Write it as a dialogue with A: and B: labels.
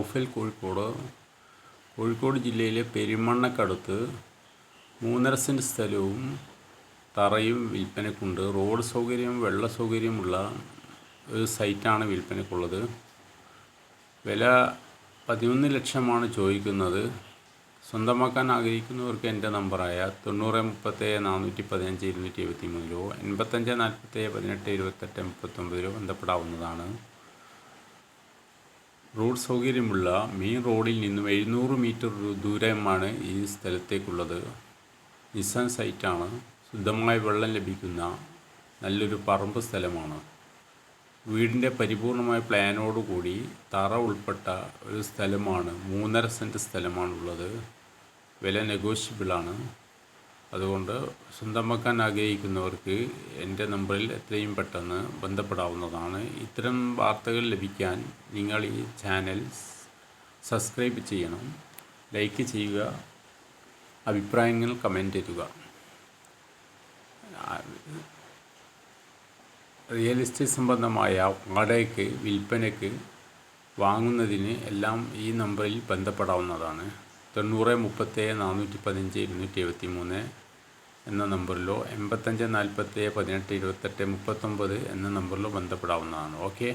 A: ഔഫൽ കോഴിക്കോട് കോഴിക്കോട് ജില്ലയിലെ പെരുമണ്ണക്കടുത്ത് മൂന്നര സെന്റ് സ്ഥലവും തറയും വിൽപ്പനക്കുണ്ട്. റോഡ് സൗകര്യം വെള്ള സൗകര്യമുള്ള ഒരു സൈറ്റാണ് വിൽപ്പനക്കുള്ളത്. വില പതിനൊന്ന് ലക്ഷമാണ് ചോദിക്കുന്നത്. സ്വന്തമാക്കാൻ ആഗ്രഹിക്കുന്നവർക്ക് എന്റെ നമ്പറായ തൊണ്ണൂറ് മുപ്പത്തേഴ് നാനൂറ്റി പതിനഞ്ച് ഇരുന്നൂറ്റി എഴുപത്തി മൂന്നിലോ എൺപത്തഞ്ച് നാൽപ്പത്തേഴ് പതിനെട്ട് ഇരുപത്തെട്ട് മുപ്പത്തൊമ്പതിലോ ബന്ധപ്പെടാവുന്നതാണ്. റോഡ് സൗകര്യമുള്ള മെയിൻ റോഡിൽ നിന്നും എഴുന്നൂറ് മീറ്റർ ദൂരമാണ് ഈ സ്ഥലത്തേക്കുള്ളത്. നിസാൻ സൈറ്റാണ്. ശുദ്ധമായ വെള്ളം ലഭിക്കുന്ന നല്ലൊരു പറമ്പ് സ്ഥലമാണ്. വീടിന്റെ പരിപൂർണമായ പ്ലാനോടുകൂടി തറ ഉൾപ്പെട്ട ഒരു സ്ഥലമാണ് മൂന്നര സെന്റ് സ്ഥലമാണുള്ളത്. വില നെഗോഷ്യബിളാണ്. അതുകൊണ്ട് സ്വന്തമാക്കാൻ ആഗ്രഹിക്കുന്നവർക്ക് എന്റെ നമ്പറിൽ എത്രയും പെട്ടെന്ന് ബന്ധപ്പെടാവുന്നതാണ്. ഇത്തരം വാർത്തകൾ ലഭിക്കാൻ നിങ്ങൾ ഈ ചാനൽ സബ്സ്ക്രൈബ് ചെയ്യണം. ലൈക്ക് ചെയ്യുക. അഭിപ്രായങ്ങൾ കമന്റ് ചെയ്യുക റിയൽ എസ്റ്റേറ്റ് സംബന്ധമായ വാടകയ്ക്ക് വിൽപ്പനയ്ക്ക് വാങ്ങുന്നതിന് എല്ലാം ഈ നമ്പറിൽ ബന്ധപ്പെടാവുന്നതാണ്. തൊണ്ണൂറ് മുപ്പത്തേഴ് നാനൂറ്റി പതിനഞ്ച് ഇരുന്നൂറ്റി എഴുപത്തി മൂന്ന് എന്ന നമ്പറിലോ എൺപത്തഞ്ച് നാൽപ്പത്തേഴ് പതിനെട്ട് ഇരുപത്തെട്ട് മുപ്പത്തൊമ്പത് എന്ന നമ്പറിലോ ബന്ധപ്പെടാവുന്നതാണ്. ഓക്കെ?